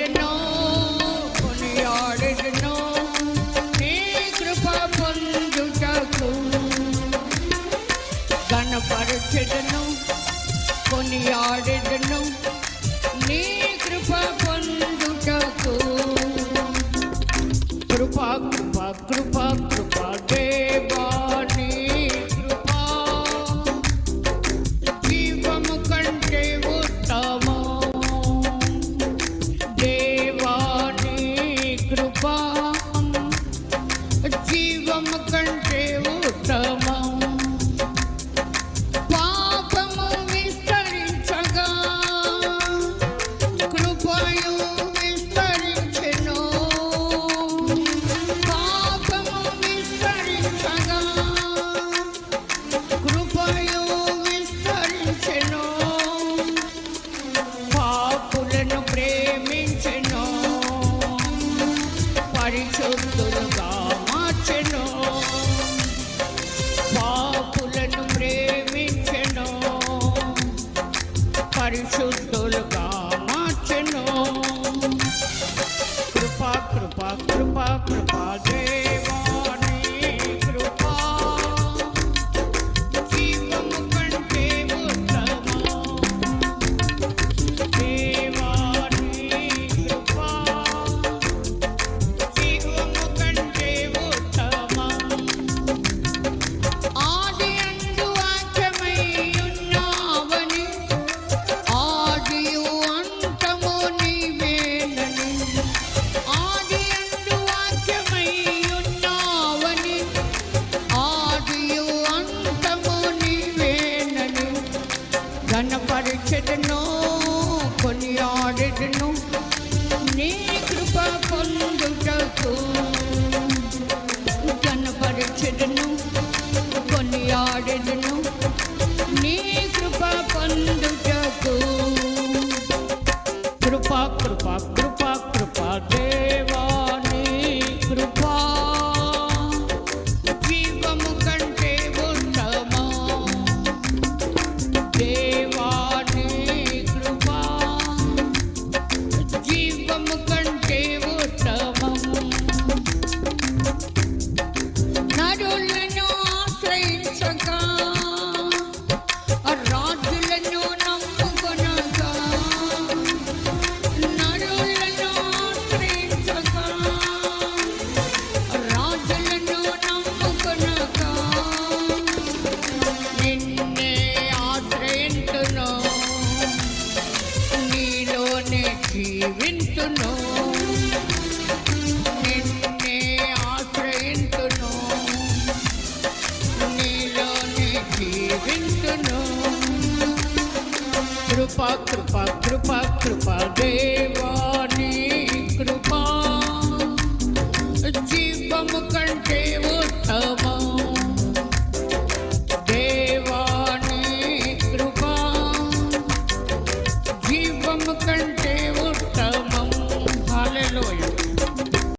కొనియాడెను కొనియాడెను నీ కృప నీ కృప పొందు పరిశుద్ధులుగా పాపులను ప్రేమించెను. పరిశుద్ధు నడిచెడను కొనియాడెడను నీ కృప పొందుటకు కనపరచెడను కొనియాడెడను నీ కృప పొందు कृपा कृपा कृपा कृपा देवा